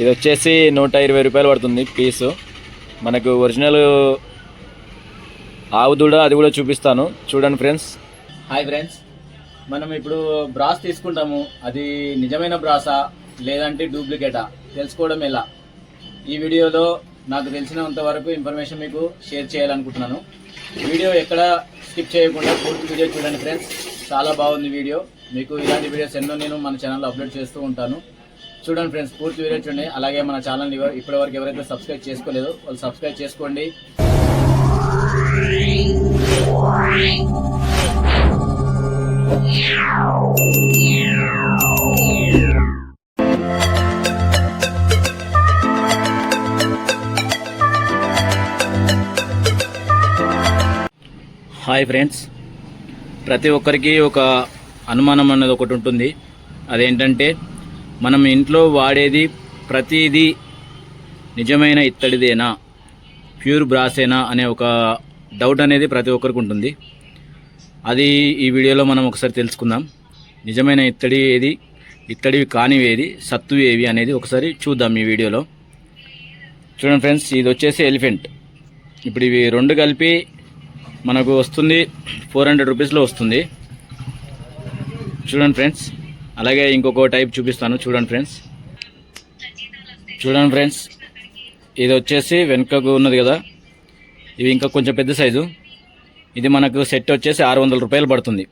ఇది వచ్చేసి నూట ఇరవై రూపాయలు పడుతుంది పీసు. మనకు ఒరిజినల్ ఆవు దూడ అది కూడా చూపిస్తాను. చూడండి ఫ్రెండ్స్. Hi friends. మనం ఇప్పుడు బ్రాస్ తీసుకుంటాము. అది నిజమైన బ్రాసా? లేదంటే డూప్లికేటా? తెలుసుకోవడం ఎలా? ఈ వీడియోలో నాకు తెలిసినంత వరకు ఇన్ఫర్మేషన్ మీకు షేర్ చేయాలనుకుంటున్నాను. వీడియో ఎక్కడ స్కిప్ చేయకుండా పూర్తి వీడియో చూడండి ఫ్రెండ్స్. చాలా బాగుంది వీడియో. మీకు ఇలాంటి వీడియోస్ ఎన్నో నేను మన ఛానల్లో అప్లోడ్ చేస్తూ ఉంటాను. చూడండి ఫ్రెండ్స్ పూర్తి వీడియో చూడండి. అలాగే మన ఛానల్ ఇప్పటివరకు ఎవరైతే సబ్స్క్రైబ్ చేసుకోలేదో వాళ్ళు సబ్స్క్రైబ్ చేసుకోండి. Hi friends. ప్రతి ఒక్కరికి ఒక అనుమానం అనేది ఒకటి ఉంటుంది. అదేంటంటే మనం ఇంట్లో వాడేది ప్రతిదీ నిజమైన ఇత్తడిదేనా? ప్యూర్ బ్రాసేనా? అనే ఒక డౌట్ అనేది ప్రతి ఒక్కరికి ఉంటుంది. అది ఈ వీడియోలో మనం ఒకసారి తెలుసుకుందాం. నిజమైన ఇత్తడి ఏది? ఇత్తడివి కానివి ఏది? సత్తువి ఏవి? అనేది ఒకసారి చూద్దాం ఈ వీడియోలో. చూడండి ఫ్రెండ్స్ ఇది వచ్చేసి ఎలిఫెంట్. ఇప్పుడు ఇవి రెండు కలిపి మనకు వస్తుంది ఫోర్ హండ్రెడ్ రూపీస్లో వస్తుంది. చూడండి ఫ్రెండ్స్ అలాగే ఇంకొక టైప్ చూపిస్తాను. చూడండి ఫ్రెండ్స్ చూడండి ఫ్రెండ్స్ ఇది వచ్చేసి వెనుకకు ఉన్నది కదా. ఇవి ఇంకా కొంచెం పెద్ద సైజు ఇది మనకు సెట్ వచ్చేసి ఆరు వందల రూపాయలు పడుతుంది.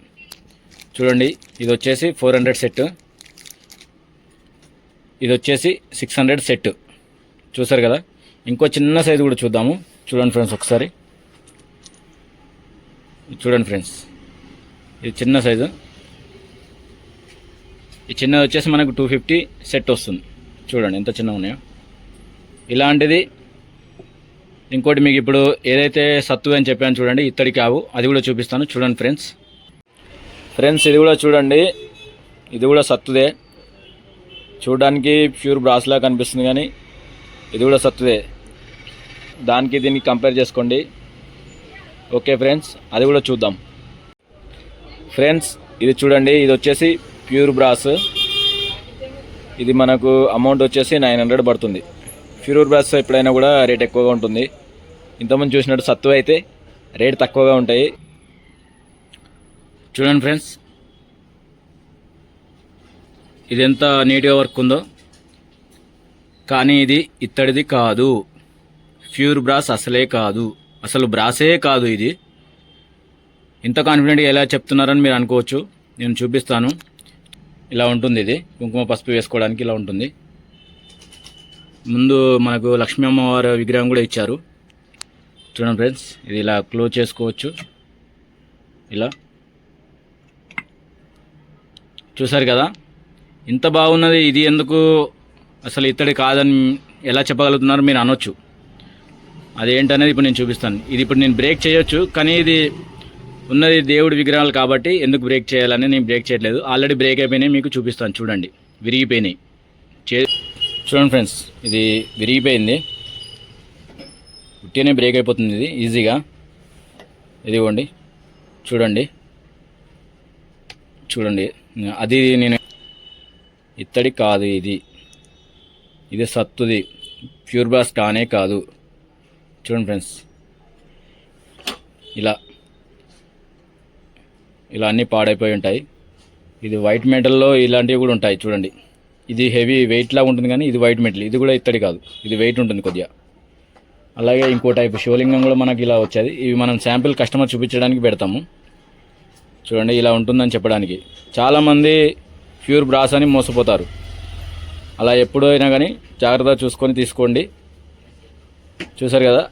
చూడండి ఇది వచ్చేసి ఫోర్ హండ్రెడ్ సెట్ ఇది వచ్చేసి సిక్స్ హండ్రెడ్ సెట్ చూసారు కదా? ఇంకో చిన్న సైజు కూడా చూద్దాము. చూడండి ఫ్రెండ్స్ ఒకసారి. చూడండి ఫ్రెండ్స్ ఇది చిన్న సైజు ఈ చిన్నది వచ్చేసి మనకు టూ ఫిఫ్టీ సెట్ వస్తుంది. చూడండి ఎంత చిన్నగా ఉన్నాయో. ఇలాంటిది ఇంకోటి మీకు ఇప్పుడు ఏదైతే సత్తు అని చెప్పాను చూడండి ఇత్తడి కావు అది కూడా చూపిస్తాను. చూడండి ఫ్రెండ్స్ ఫ్రెండ్స్ ఇది కూడా చూడండి. ఇది కూడా సత్తుదే. చూడడానికి ప్యూర్ బ్రాస్లా కనిపిస్తుంది కానీ ఇది కూడా సత్తుదే. దానికి దీనికి కంపేర్ చేసుకోండి. ఓకే ఫ్రెండ్స్ అది కూడా చూద్దాం. ఫ్రెండ్స్ ఇది చూడండి. ఇది వచ్చేసి ప్యూర్ బ్రాస్. ఇది మనకు అమౌంట్ వచ్చేసి నైన్ హండ్రెడ్ పడుతుంది. ప్యూర్ బ్రాస్ ఎప్పుడైనా కూడా రేట్ ఎక్కువగా ఉంటుంది. ఇంతకుముందు చూసినట్టు సత్తు అయితే రేట్ తక్కువగా ఉంటాయి. చూడండి ఫ్రెండ్స్. ఇది ఎంత నీట్గా వర్క్ ఉందో. కానీ ఇది ఇత్తడిది కాదు. ప్యూర్ బ్రాస్ అసలే కాదు. అసలు బ్రాసే కాదు ఇది. ఇంత కాన్ఫిడెంట్గా ఎలా చెప్తున్నారని మీరు అనుకోవచ్చు. నేను చూపిస్తాను. ఇలా ఉంటుంది ఇది. కుంకుమ పసుపు వేసుకోవడానికి ఇలా ఉంటుంది. ముందు మనకు లక్ష్మీ అమ్మవారి విగ్రహం కూడా ఇచ్చారు. చూడండి ఫ్రెండ్స్ ఇది ఇలా క్లోజ్ చేసుకోవచ్చు. ఇలా. చూసారు కదా? ఇంత బాగున్నది ఇది ఎందుకు అసలు ఇత్తడి కాదని ఎలా చెప్పగలుగుతున్నారు మీరు అనొచ్చు. అదేంటనేది ఇప్పుడు నేను చూపిస్తాను. ఇది ఇప్పుడు నేను బ్రేక్ చేయొచ్చు కానీ ఇది ఉన్నది దేవుడి విగ్రహాలు కాబట్టి ఎందుకు బ్రేక్ చేయాలని నేను బ్రేక్ చేయట్లేదు. ఆల్రెడీ బ్రేక్ అయిపోయినాయి మీకు చూపిస్తాను చూడండి. విరిగిపోయినాయి. చే చూడండి ఫ్రెండ్స్ ఇది విరిగిపోయింది. ఉట్టినే బ్రేక్ అయిపోతుంది ఇది ఈజీగా ఇదిగోండి చూడండి. చూడండి అది నేను ఇత్తడి కాదు ఇది. ఇది సత్తుది ప్యూర్ బ్లాస్ కానే కాదు. చూడండి ఫ్రెండ్స్ ఇలా ఇలా అన్నీ పాడైపోయి ఉంటాయి. ఇది వైట్ మెటల్లో ఇలాంటివి కూడా ఉంటాయి చూడండి. ఇది హెవీ వెయిట్లా ఉంటుంది కానీ ఇది వైట్ మెటల్ ఇది కూడా ఇత్తడి కాదు. ఇది వెయిట్ ఉంటుంది కొద్దిగా. అలాగే ఇంకో టైప్ శివలింగం కూడా మనకి ఇలా వచ్చేది. ఇవి మనం శాంపిల్ కస్టమర్ చూపించడానికి పెడతాము. చూడండి ఇలా ఉంటుందని చెప్పడానికి. చాలామంది ప్యూర్ బ్రాస్ అని మోసపోతారు. అలా ఎప్పుడైనా కానీ జాగ్రత్తగా చూసుకొని తీసుకోండి. చూసారు కదా?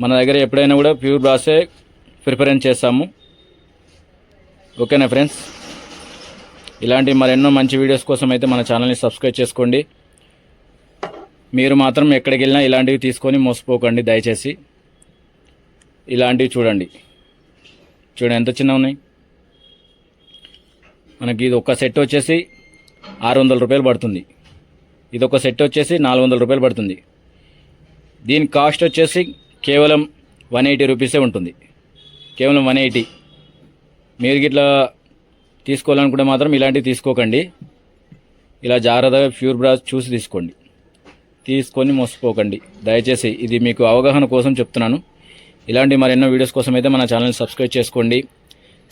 మన దగ్గర ఎప్పుడైనా కూడా ప్యూర్ బ్రాసే ప్రిఫరెన్స్ చేస్తాము. ఓకేనా ఫ్రెండ్స్? ఇలాంటి మరెన్నో మంచి వీడియోస్ కోసం అయితే మన ఛానల్ని సబ్స్క్రైబ్ చేసుకోండి. మీరు మాత్రం ఎక్కడికి వెళ్ళినా ఇలాంటివి తీసుకొని మోసపోకండి దయచేసి. ఇలాంటివి చూడండి. చూడండి ఎంత చిన్న ఉన్నాయి? మనకి ఇది ఒక సెట్ వచ్చేసి ఆరు వందల రూపాయలు పడుతుంది. ఇది ఒక సెట్ వచ్చేసి నాలుగు వందల రూపాయలు పడుతుంది. దీని కాస్ట్ వచ్చేసి కేవలం వన్ ఎయిటీ రూపీసే ఉంటుంది. కేవలం వన్ ఎయిటీ. మీరు ఇట్లా తీసుకోవాలనుకుంటే మాత్రం ఇలాంటివి తీసుకోకండి. ఇలా జాగ్రత్తగా ప్యూర్ బ్రాస్ చూసి తీసుకోండి. తీసుకొని మోసపోకండి. దయచేసి ఇది మీకు అవగాహన కోసం చెప్తున్నాను. ఇలాంటి మరెన్నో వీడియోస్ కోసం అయితే మన ఛానల్ సబ్స్క్రైబ్ చేసుకోండి.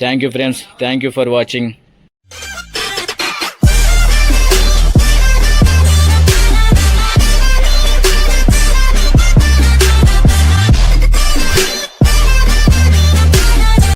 Thank you friends thank you for watching